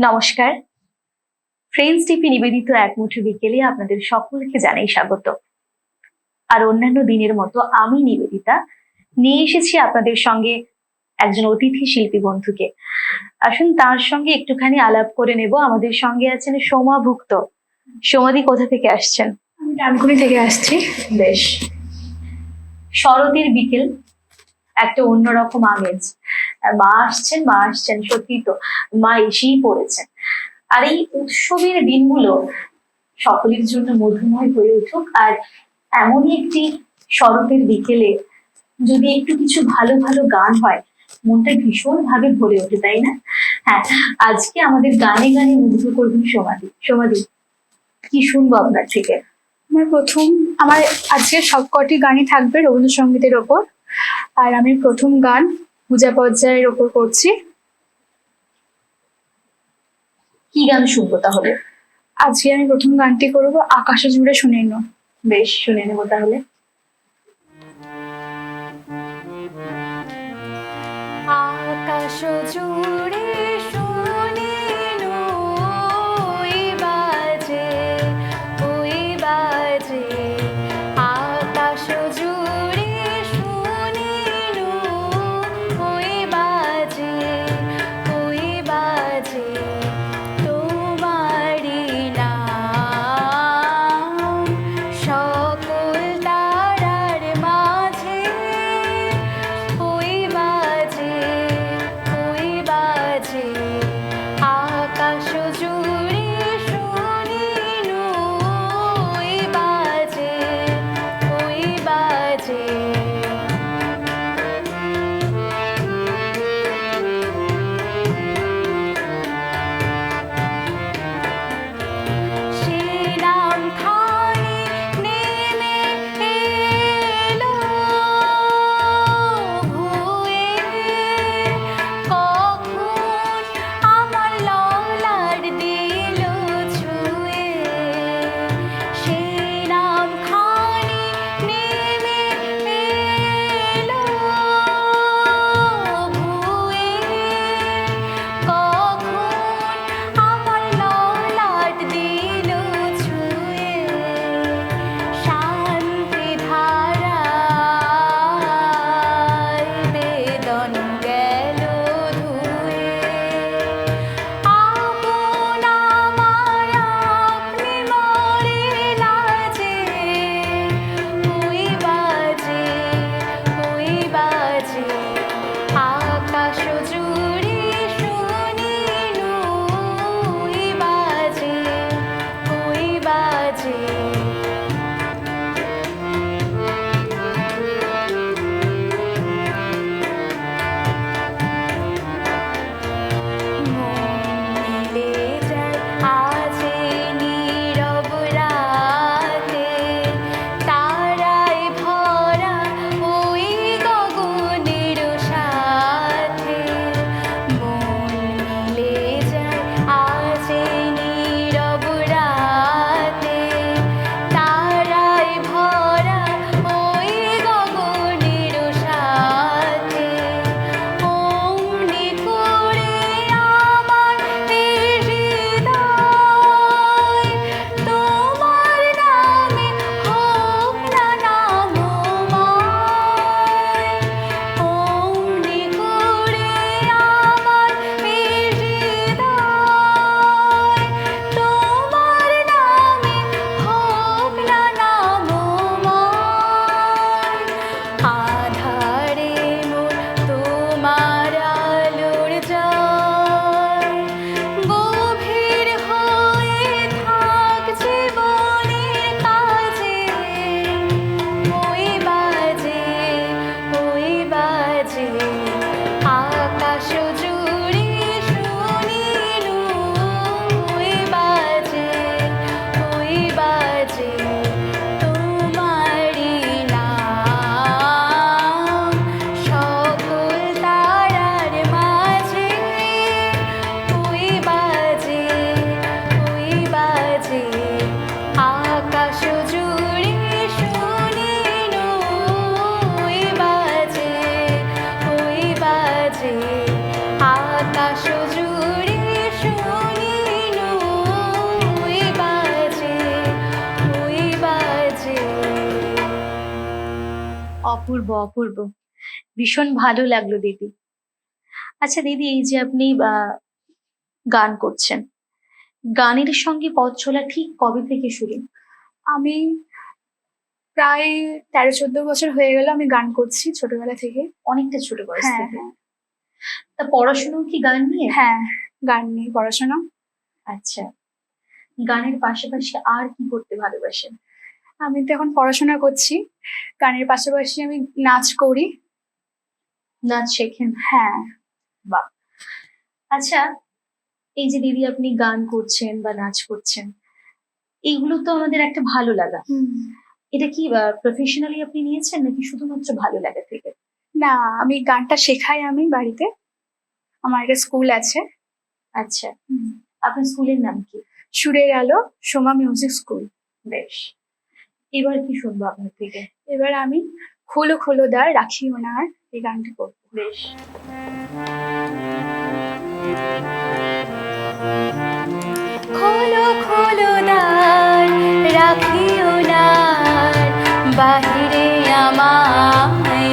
নমস্কার। ফ্রেন্ডস টিপি নিবেদিত এক মুঠো বিকেলে আপনাদের সকলকে জানাই স্বাগত। আর অন্যান্য দিনের মতো আমি নিবেদিতা। নিয়ে এসেছি আপনাদের সঙ্গে একজন অতিথি শিল্পী বন্ধুকে। আসুন তার সঙ্গে একটুখানি আলাপ করে নেব। আমাদের সঙ্গে আছেন সোমা ভুক্ত। সোমাদি কোথা থেকে আসছেন? আমি ডানকুনি থেকে আসছি। বেশ। শরতের বিকেল একটা অন্যরকম আমেজ। মা আসছেন মা আসছেন সত্যি তো, মা এসেই পড়েছেন। আর এই উৎসবের দিনগুলো সকলের জন্য মধুময় হয়ে উঠুক। আর এমনই একটি শরতের বিকেলে যদি একটু কিছু ভালো ভালো গান হয়, মনটা ভীষণ ভাবে ভরে ওঠে, তাই না? হ্যাঁ আজকে আমাদের গানে গানে মুগ্ধ করবেন সমাধি সমাধি কি শুনব আপনার থেকে? আমার প্রথম, আমার আজকে সবকটি গানই থাকবে রবীন্দ্রসঙ্গীতের ওপর। আর আমি প্রথম গান পূজা পর্যায়ের ওপর করছি। কি গান শুনব তাহলে? আজকে আমি প্রথম গানটি করব আকাশে জুড়ে শুনে নো বেশ শুনে নেব তাহলে। আকাশ জুড়ে অপূর্ব অপূর্ব। ভীষণ ভালো লাগল দিদি। আচ্ছা দিদি এই যে আপনি গান করছেন। গানের সঙ্গে পথ চলা ঠিক কবে থেকে শুরু? আমি প্রায় তেরো চোদ্দ বছর হয়ে গেল আমি গান করছি ছোটবেলা থেকে অনেকটা ছোট বয়স হ্যাঁ থেকে। হ্যাঁ। তা পড়াশোনাও কি গান নিয়ে? হ্যাঁ গান নিয়ে পড়াশোনা। আচ্ছা। গানের পাশাপাশি আর কি করতে ভালোবাসেন? আমি তো এখন পড়াশোনা করছি। গানের পাশাপাশি আমি নাচ করি। নাচ শেখেন? হ্যাঁ। বা আচ্ছা এই যে দিদি আপনি গান করছেন বা নাচ করছেন এইগুলো তো আমাদের একটা ভালো লাগা। এটা কি প্রফেশনালি আপনি নিয়েছেন নাকি শুধুমাত্র ভালো লাগা থেকে? না আমি গানটা শেখাই আমি বাড়িতে। আমার একটা স্কুল আছে। আচ্ছা। আপনার স্কুলের নাম কি? সুরের আলো সোমা মিউজিক স্কুল। বেশ। এবার কি শুনব আপনার থেকে? এবার আমি খোলো খোলো দ্বার রাখি ওনার এই গানটি করব। বেশ। খোলো খোলো দ্বার রাখিও না বাহিরে আমায়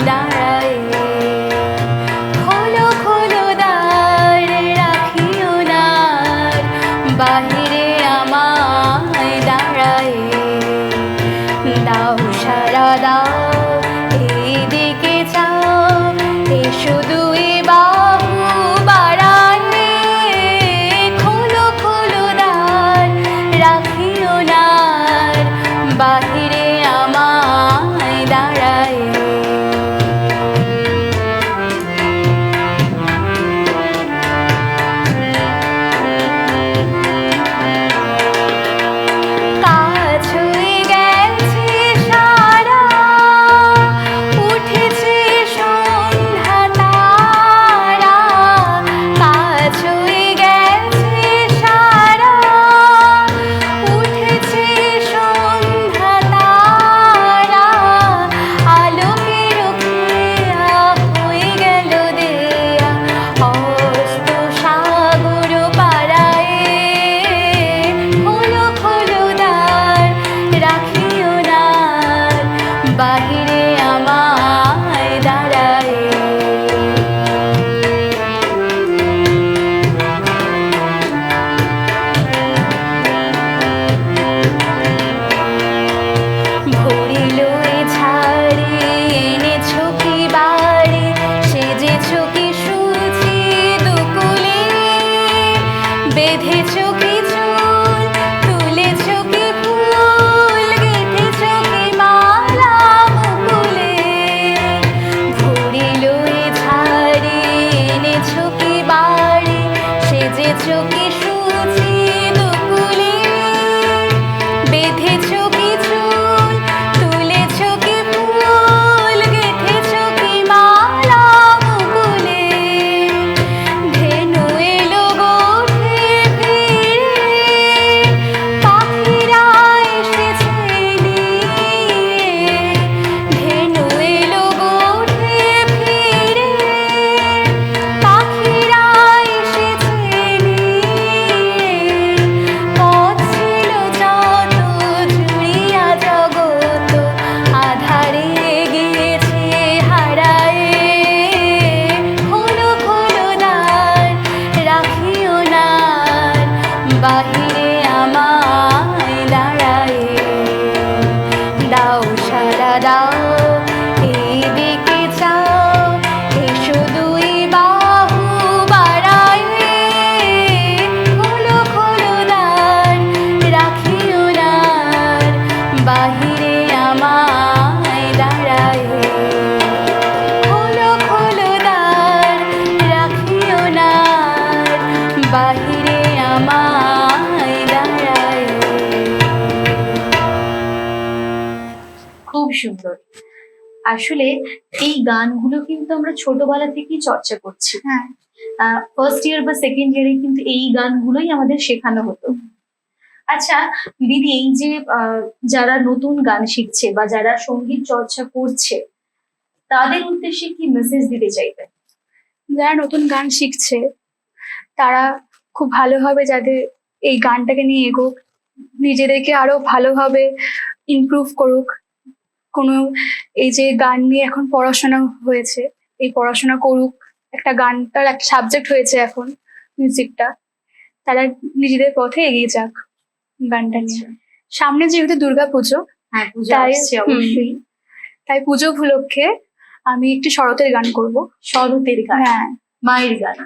ada আসলে এই গানগুলো কিন্তু আমরা ছোটবেলা থেকেই চর্চা করছি। হ্যাঁ। ফার্স্ট ইয়ার বা সেকেন্ড ইয়ারে কিন্তু এই গানগুলোই আমাদের শেখানো হতো। আচ্ছা দিদি এই যে যারা নতুন গান শিখছে বা যারা সংগীত চর্চা করছে তাদের উদ্দেশ্যে কি মেসেজ দিতে চাইবেন যারা নতুন গান শিখছে তারা খুব ভালোভাবে যাদের এই গানটাকে নিয়ে এগোক নিজেদেরকে আরও ভালোভাবে ইমপ্রুভ করুক। কোনো এই যে গান নিয়ে এখন পড়াশোনা হয়েছে এই পড়াশোনা করুক একটা গানটার একটা সাবজেক্ট হয়েছে এখন মিউজিকটা তারা নিজেদের পথে এগিয়ে যাক গানটা নিয়ে। সামনে যেহেতু দুর্গা পুজো হ্যাঁ তাই অবশ্যই। তাই পুজো উপলক্ষে আমি একটি শরতের গান করব। শরতের গান। হ্যাঁ। মায়ের গান।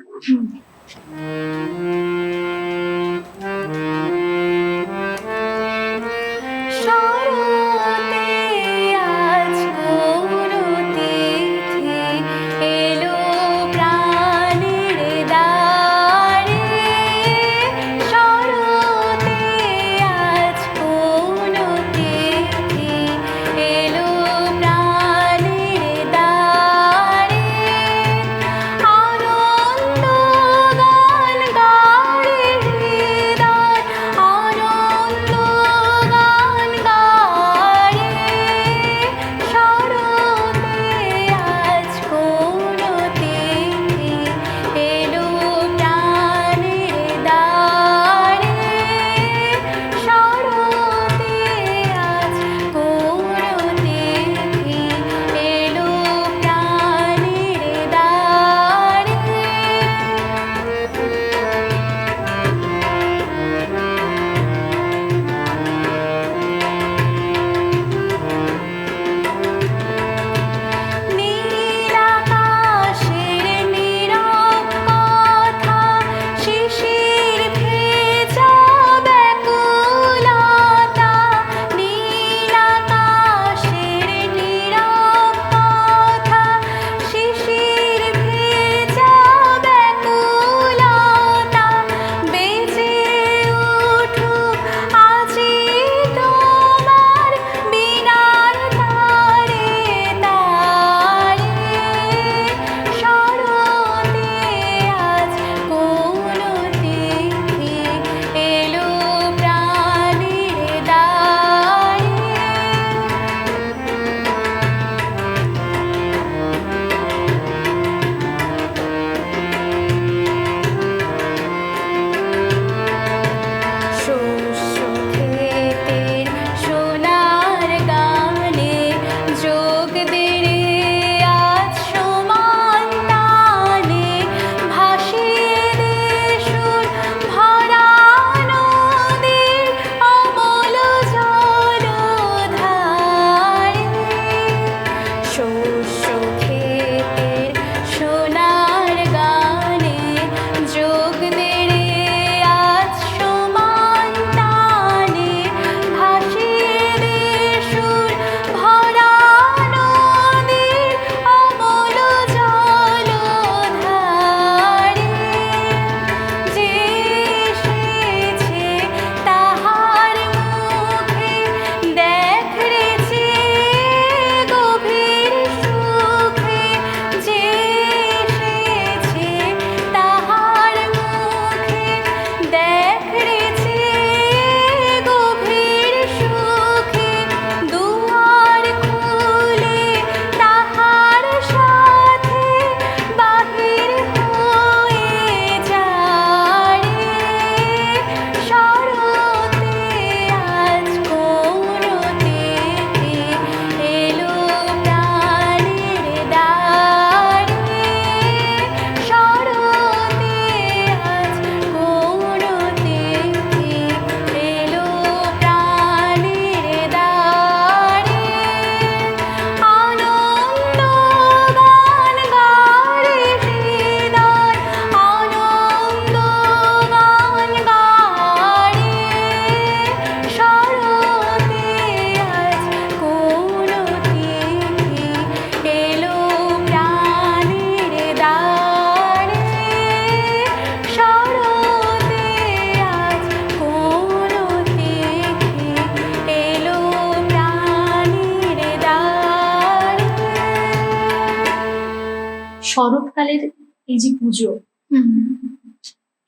শরৎকালের এই যে পুজো।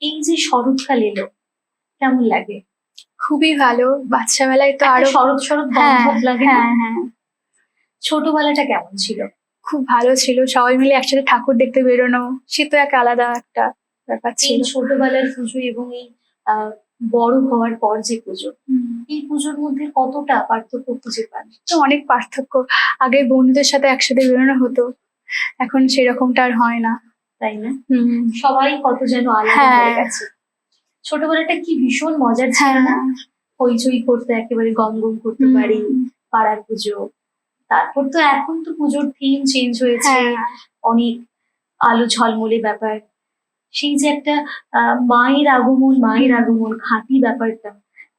এই যে শরৎকাল এলো কেমন লাগে? খুবই ভালো। বাচ্চাবেলায় তো আরও শরৎ শরৎ হ্যাঁ লাগে হ্যাঁ হ্যাঁ। ছোটবেলাটা কেমন ছিল? খুব ভালো ছিল। সবাই মিলে একসাথে ঠাকুর দেখতে বেরোনো সে তো এক আলাদা একটা ব্যাপার ছিল। ছোটবেলার পুজো এবং এই আহ, বড় হওয়ার পর যে পুজো এই পুজোর মধ্যে কতটা পার্থক্য খুঁজে পান? অনেক পার্থক্য। আগে বন্ধুদের সাথে একসাথে বেরোনো হতো। এখন সেরকমটা আর হয় না। তাই না? হুম। সবাই কত যেন আলাদা হ্যাঁ। হয়ে। গেছে। ছোটবেলাটা কি ভীষণ মজার ছিল না? হ্যাঁ হইচই করতে একেবারে গম গম করতে পারি পাড়ার পুজো। তারপর তো এখন তো পুজোর থিম চেঞ্জ হয়েছে। হ্যাঁ। অনেক আলো ঝলমলে ব্যাপার। সেই যে একটা আহ, মায়ের আগমন মায়ের আগমন খাঁটি ব্যাপারটা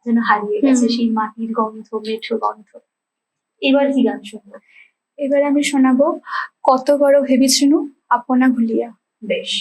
যেন হারিয়ে গেছে সেই মাটির গন্ধ মেঠো গন্ধ। এবার কি গান শুনব? এবার আমি শোনাবো কত বড় ভেবেছিনু আপনা ভুলিয়া। বেশ।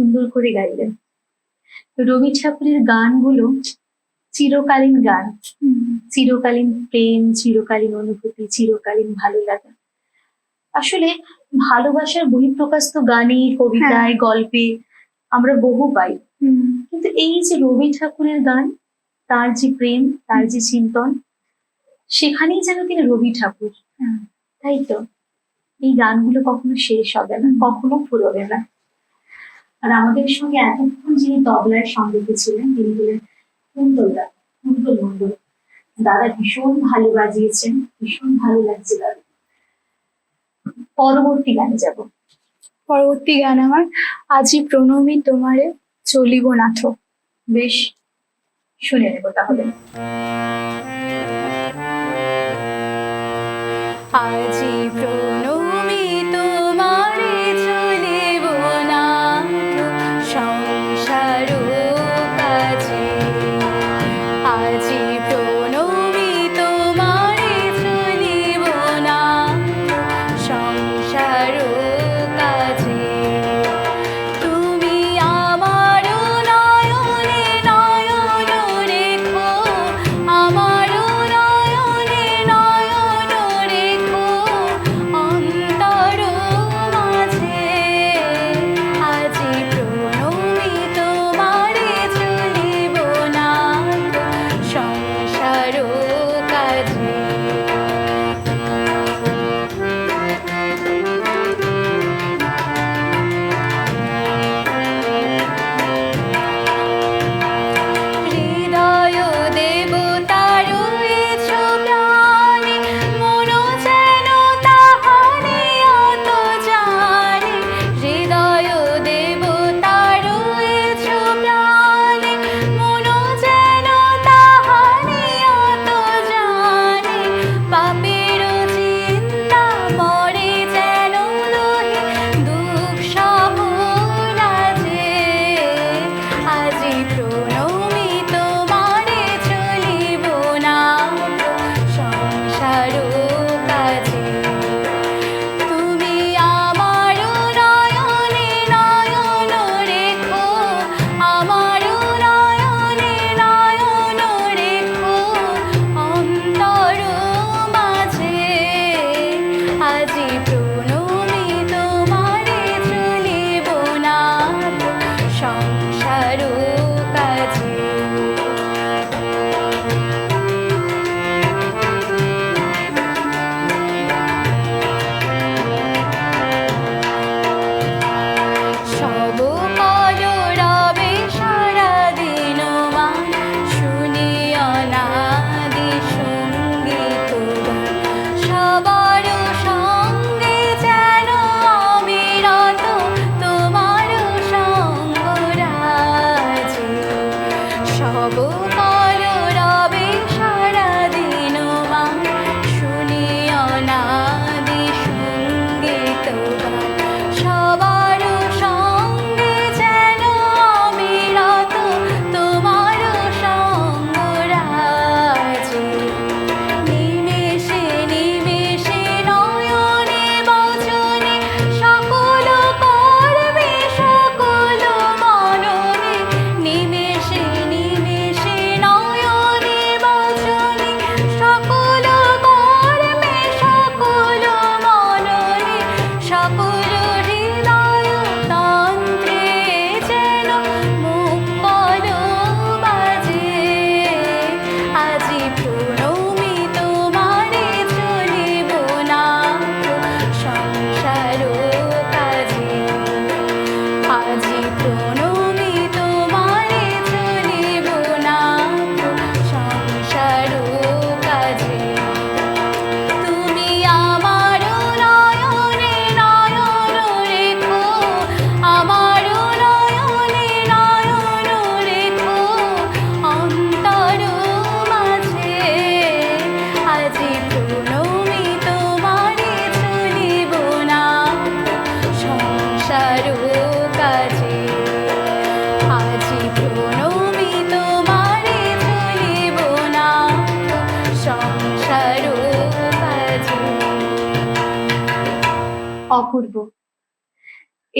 সুন্দর করে গাইলেন। রবি ঠাকুরের গানগুলো চিরকালীন গান। চিরকালীন প্রেম চিরকালীন অনুভূতি চিরকালীন ভালো লাগা। আসলে ভালোবাসার বহিঃপ্রকাশ তো গানে কবিতায় গল্পে আমরা বহু পাই। কিন্তু এই যে রবি ঠাকুরের গান তার যে প্রেম তার যে চিন্তন সেখানেই যেন তিনি রবি ঠাকুর। হুম। তাই তো? এই গানগুলো কখনো শেষ হবে না কখনো ফুরবে না। আর আমাদের সঙ্গে এতক্ষণ যিনি তবলায় সঙ্গে ছিলেন তিনি হলেন কুন্তল দা কুন্তল মন্ডল দাদা ভীষণ ভালো বাজিয়েছেন ভীষণ ভালো লাগছে দাদা পরবর্তী গানে যাব। পরবর্তী গান আমার আজি প্রণমী তোমারে চলিব নাথ। বেশ শুনে নেব তাহলে। আজি প্রণমী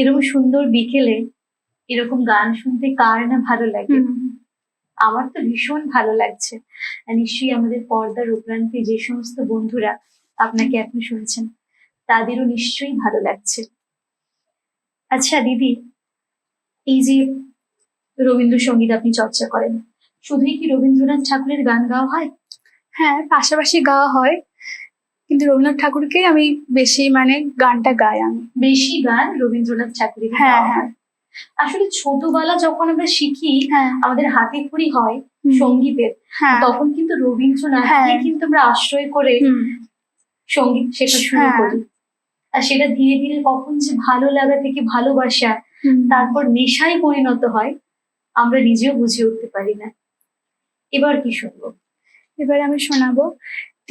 এরকম সুন্দর বিকেলে এরকম গান শুনতে কার না ভালো লাগে? আমার তো ভীষণ ভালো লাগছে। নিশ্চয়ই আমাদের পর্দার উপরান্তে যে সমস্ত বন্ধুরা আপনাকে এখন শুনছেন তাদেরও নিশ্চয়ই ভালো লাগছে। আচ্ছা দিদি এই যে রবীন্দ্রসঙ্গীত আপনি চর্চা করেন শুধুই কি রবীন্দ্রনাথ ঠাকুরের গান গাওয়া হয়? হ্যাঁ পাশাপাশি গাওয়া হয়। কিন্তু রবীন্দ্রনাথ ঠাকুরকেই আমি বেশি মানে গানটা গাই আমি। বেশি গান রবীন্দ্রনাথ ঠাকুরের হ্যাঁ, হ্যাঁ। আসলে ছোটবেলা যখন আমরা শিখি হ্যাঁ। আমাদের হাতে খড়ি হয় সঙ্গীতের হ্যাঁ। তখন কিন্তু রবীন্দ্রনাথকে হ্যাঁ। কিন্তু আমরা আশ্রয় করে সংগীত শেখা শুরু। করি। আর সেটা ধীরে ধীরে কখন যে ভালো লাগা থেকে ভালোবাসা তারপর নেশায় পরিণত হয় আমরা নিজেও বুঝে উঠতে পারি না। এবার কি শুনব? এবার আমি শোনাবো।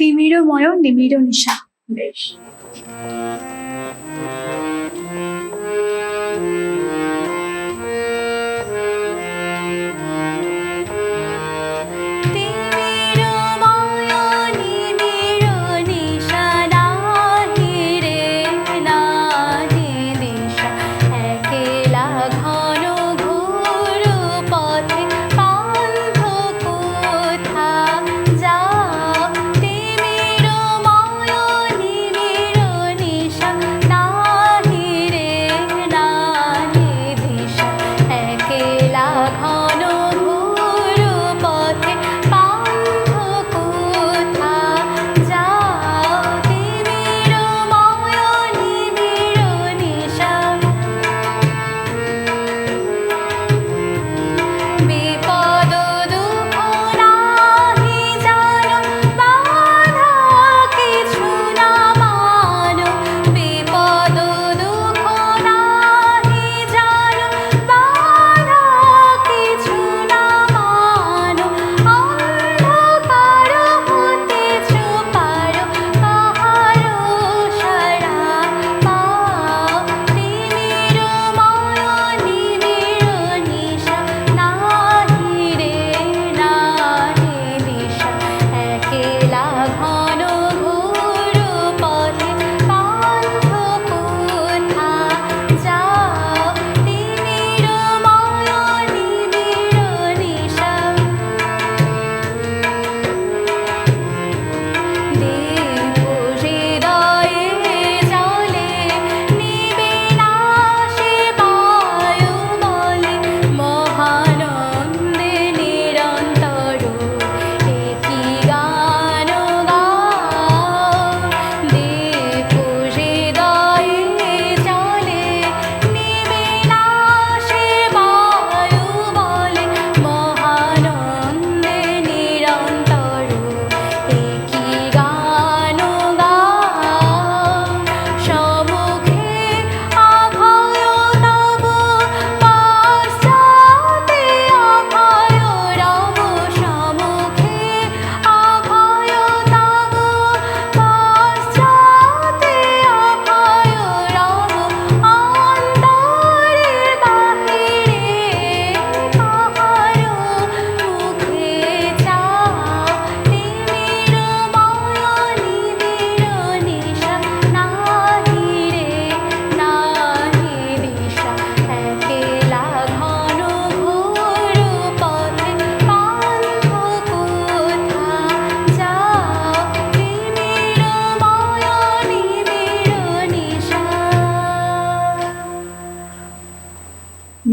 তিমিরও ময় নিবিড় নিশা। বেশ।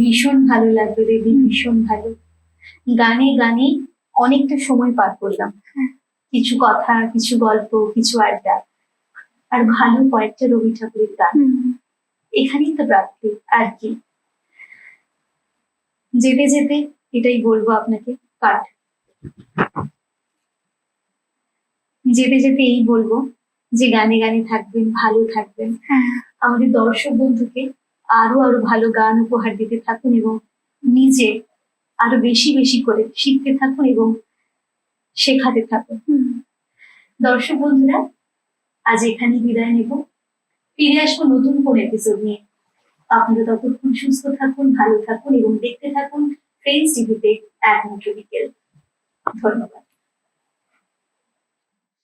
ভীষণ ভালো লাগবে দিদি ভীষণ ভালো। গানে গানে অনেকটা সময় পার করলাম। কিছু কথা কিছু গল্প কিছু আড্ডা আর ভালো কয়েকটা রবি ঠাকুরের গান। এখানেই তো প্রাপ্তি আর কি। যেতে যেতে এটাই বলব আপনাকে কাট যেতে যেতে এই বলব যে গানে গানে থাকবেন ভালো থাকবেন। হ্যাঁ। আমাদের দর্শক বন্ধুকে আরও আরও ভালো গান উপহার দিতে থাকুন এবং নিজে আরও বেশি বেশি করে শিখতে থাকুন এবং শেখাতে থাকুন। দর্শক বন্ধুরা আজ এখানে বিদায় নেব। ফিরে আসব নতুন কোন এপিসোড নিয়ে। আপনারা ততক্ষণ সুস্থ থাকুন ভালো থাকুন এবং দেখতে থাকুন ফ্রেন্ডস টিভিতে একমাত্র বিকেল। ধন্যবাদ।